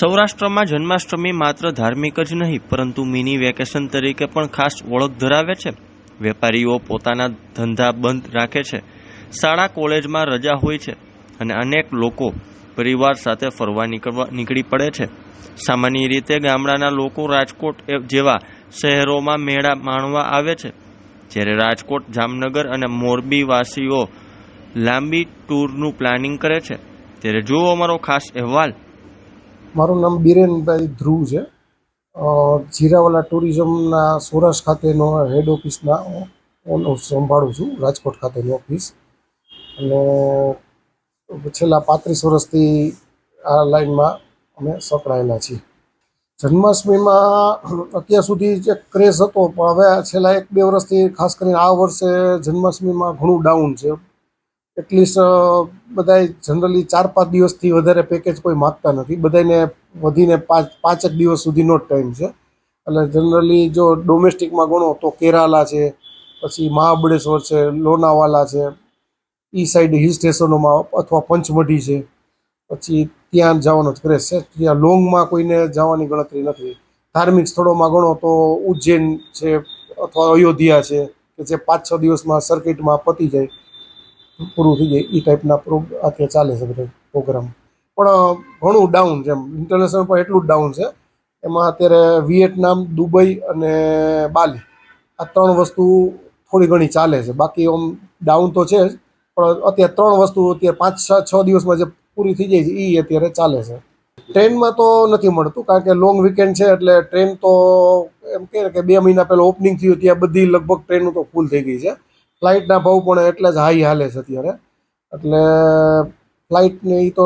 સૌરાષ્ટ્રમાં જન્માષ્ટમી માત્ર ધાર્મિક જ નહીં, પરંતુ મિની વેકેશન તરીકે પણ ખાસ ઓળખ ધરાવે છે. વેપારીઓ પોતાના ધંધા બંધ રાખે છે. શાળા, કોલેજમાં રજા હોય છે અને અનેક લોકો પરિવાર સાથે ફરવા નીકળવા નીકળી પડે છે. સામાન્ય રીતે ગામડાના લોકો રાજકોટ જેવા શહેરોમાં મેળા માણવા આવે છે. જ્યારે રાજકોટ, જામનગર અને મોરબી વાસીઓ લાંબી ટૂરનું પ્લાનિંગ કરે છે. ત્યારે જુઓ અમારો ખાસ અહેવાલ. મારું નામ બિરેનભાઈ ધ્રુવ છે. જીરાવાલા ટુરિઝમના સૌરાષ્ટ્ર ખાતેનો હેડ ઓફિસના સંભાળું છું, રાજકોટ ખાતેની ઓફિસ. અને છેલ્લા પાંત્રીસ વર્ષથી આ લાઈનમાં અમે સંકળાયેલા છીએ. જન્માષ્ટમીમાં અત્યાર સુધી જે ક્રેઝ હતો, પણ હવે છેલ્લા એક બે વર્ષથી ખાસ કરીને આ વર્ષે જન્માષ્ટમીમાં ઘણું ડાઉન છે. એટલીસ્ટ બધાય જનરલી ચાર પાંચ દિવસથી વધારે પેકેજ કોઈ માગતા નથી. બધાને વધીને પાંચ પાંચ એક દિવસ સુધીનો જ ટાઈમ છે. એટલે જનરલી જો ડોમેસ્ટિકમાં ગણો તો કેરાલા છે, પછી મહાબળેશ્વર છે, લોનાવાલા છે એ સાઈડ હિલ સ્ટેશનોમાં અથવા પંચમઢી છે, પછી ત્યાં જવાનો જ ક્રેશ છે. ત્યાં લોંગમાં કોઈને જવાની ગણતરી નથી. ધાર્મિક સ્થળોમાં ગણો તો ઉજ્જૈન છે, અથવા અયોધ્યા છે, કે જે પાંચ છ દિવસમાં સર્કિટમાં પતી જાય. પૂરું થઈ જાય, એ ટાઈપના પ્રો અત્યારે ચાલે છે બધા પ્રોગ્રામ પણ ઘણું ડાઉન છે ઇન્ટરનેશનલ પણ એટલું જ ડાઉન છે. એમાં અત્યારે વિયેટનામ દુબઈ અને બાલી આ ત્રણ વસ્તુ થોડી ઘણી ચાલે છે. બાકી આમ ડાઉન તો છે જ, પણ અત્યારે ત્રણ વસ્તુ અત્યારે પાંચ, છ દિવસમાં જે પૂરી થઈ જાય છે એ અત્યારે ચાલે છે. ટ્રેનમાં તો નથી મળતું, કારણ કે લોંગ વીકેન્ડ છે એટલે ટ્રેન તો એમ કહે કે બે મહિના પહેલાં ઓપનિંગ થયું, ત્યાં બધી લગભગ ટ્રેનો તો ફૂલ થઈ ગઈ છે. ફ્લાઇટના ભાવ પણ એટલા જ હાઈ હાલે છે અત્યારે. એટલે ફ્લાઇટને એ તો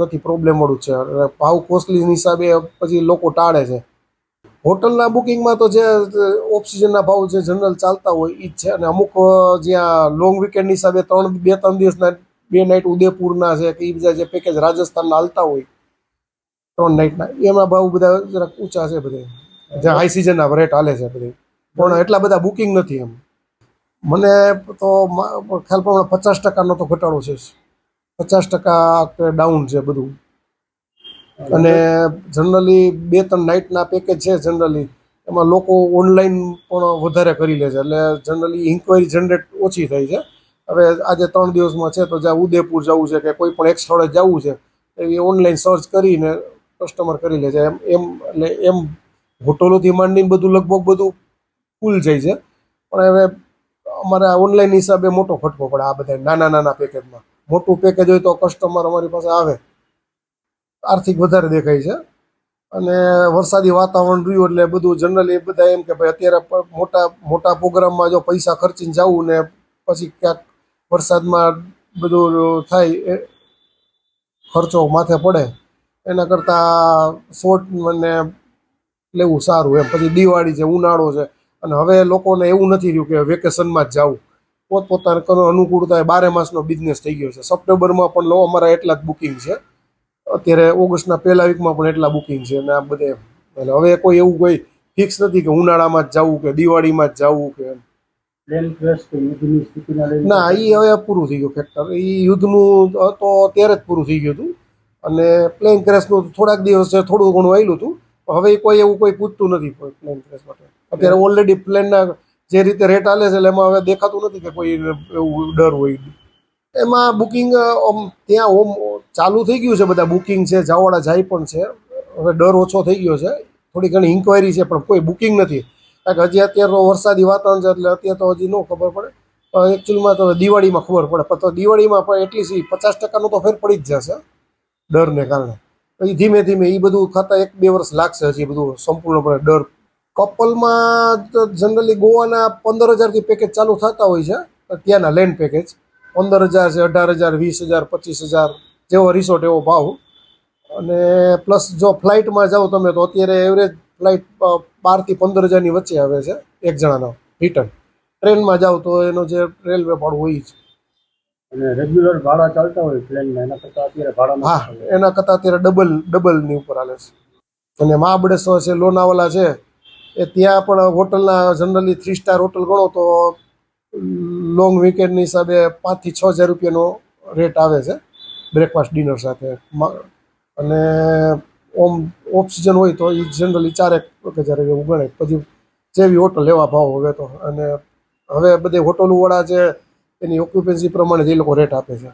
નથી પ્રોબ્લેમ વાળું જ છે. ભાવ કોસ્ટલી હિસાબે પછી લોકો ટાળે છે. હોટલના બુકિંગમાં તો જે ઓક્સિજનના ભાવ જે જનરલ ચાલતા હોય એ જ છે. અને અમુક જ્યાં લોંગ વિકેન્ડની હિસાબે ત્રણ, બે, ત્રણ દિવસના, બે નાઇટ ઉદયપુરના છે કે એ બીજા જે પેકેજ રાજસ્થાનના હાલતા હોય, ત્રણ નાઇટના એમાં ભાવ બધા જરાક ઊંચા છે બધે જ્યાં હાઈ સિઝનના રેટ હાલે છે બધે પણ એટલા બધા બુકિંગ નથી એમ. મને તો ખ્યાલ પ્રમાણે પચાસ ટકાનો તો ઘટાડો છે. પચાસ ટકા ડાઉન છે બધું. અને જનરલી બે ત્રણ નાઇટના પેકેજ છે જનરલી એમાં લોકો ઓનલાઈન પણ વધારે કરી લે છે. એટલે જનરલી ઇન્ક્વાયરી જનરેટ ઓછી થઈ છે. હવે આજે ત્રણ દિવસમાં છે તો જ્યાં ઉદયપુર જવું છે કે કોઈ પણ એક સ્થળે જવું છે એવી ઓનલાઈન સર્ચ કરીને કસ્ટમર કરી લે છે. એમ એમ એટલે એમ હોટલોથી માંડીને બધું લગભગ બધું ફૂલ જાય છે. પણ હવે અમારે ઓનલાઈન હિસાબે મોટો ફટકો પડે આ બધા નાના નાના પેકેજમાં મોટું પેકેજ હોય તો કસ્ટમર અમારી પાસે આવે. આર્થિક વધારે દેખાય છે. અને વરસાદી વાતાવરણ રહ્યું એટલે બધું જનરલી બધા એમ કે ભાઈ અત્યારે મોટા મોટા પ્રોગ્રામમાં જો પૈસા ખર્ચીને જવું ને પછી ક્યાંક વરસાદમાં બધું થાય ખર્ચો માથે પડે. એના કરતાં શોર્ટ મને લેવું સારું એમ. પછી દિવાળી છે, ઉનાળો છે અને હવે લોકોને એવું નથી રહ્યું કે વેકેશનમાં જ જવું. પોતપોતાને અનુકૂળતા અનુકૂળતા બારે માસનો બિઝનેસ થઈ ગયો છે. સપ્ટેમ્બરમાં પણ લો અમારા એટલા જ બુકિંગ છે. અત્યારે ઓગસ્ટના પહેલા વીકમાં પણ એટલા બુકિંગ છે અને આ બધે એટલે હવે કોઈ એવું કોઈ ફિક્સ નથી કે ઉનાળામાં જ જવું કે દિવાળીમાં જ જવું કે ના એ હવે પૂરું થઈ ગયું ફેક્ટર એ યુદ્ધનું તો ત્યારે જ પૂરું થઈ ગયું હતું. અને પ્લેન ક્રેશનું થોડાક દિવસ થોડું ઘણું આવેલું હતું. હવે કોઈ એવું કોઈ પૂછતું નથી પ્લેન ક્રેશ માટે. અત્યારે ઓલરેડી પ્લેનના જે રીતે રેટ હાલે છે, એટલે એમાં હવે દેખાતું નથી કે કોઈ એવું ડર હોય. એમાં બુકિંગ ત્યાં હોમ ચાલુ થઈ ગયું છે બધા બુકિંગ છે જાવાળા જાય પણ છે. હવે ડર ઓછો થઈ ગયો છે. થોડી ઘણી ઇન્ક્વાયરી છે, પણ કોઈ બુકિંગ નથી. કારણ કે હજી અત્યારે તો વરસાદી વાતાવરણ છે, એટલે અત્યારે તો હજી ન ખબર પડે. એકચ્યુઅલમાં તો દિવાળીમાં ખબર પડે. પણ તો દિવાળીમાં પણ એટલી પચાસ ટકાનો તો ફેર પડી જ જશે, ડરને કારણે. પછી ધીમે ધીમે એ બધું ખાતા એક બે વર્ષ લાગશે હજી બધું સંપૂર્ણપણે ડર કપલમાં જનરલી ગોવાના પંદર હજારથી પેકેજ ચાલુ થતા હોય છે ત્યાંના લેન્ડ પેકેજ પંદર હજાર છે અઢાર હજાર વીસ હજાર પચીસ હજાર જેવો રિસોર્ટ એવો ભાવ. અને પ્લસ જો ફ્લાઇટમાં જાઓ તમે તો અત્યારે એવરેજ ફ્લાઇટ બારથી પંદર હજારની વચ્ચે આવે છે એક જણાનો રિટર્ન ટ્રેનમાં જાઓ તો એનો જે રેલવે ભાડું હોય છે અને રેગ્યુલર ભાડા ચાલતા હોય પ્લેનમાં એના કરતાં અત્યારે ભાડા હા એના કરતાં અત્યારે ડબલ ડબલની ઉપર હાલે છે. અને મહાબળેશ્વર છે લોનાવાલા છે એ ત્યાં પણ હોટલના જનરલી થ્રી સ્ટાર હોટલ ગણો તો લોંગ વીકેન્ડની હિસાબે પાંચથી છ હજાર રૂપિયાનો રેટ આવે છે બ્રેકફાસ્ટ ડિનર સાથે. અને ઓમ ઓફ સિઝન હોય તો એ જનરલી ચારેક હજાર એવું ગણે પછી જેવી હોટલ એવા ભાવ હવે તો. અને હવે બધે હોટલોવાળા જે એની ઓક્યુપન્સી પ્રમાણે જ એ લોકો રેટ આપે છે.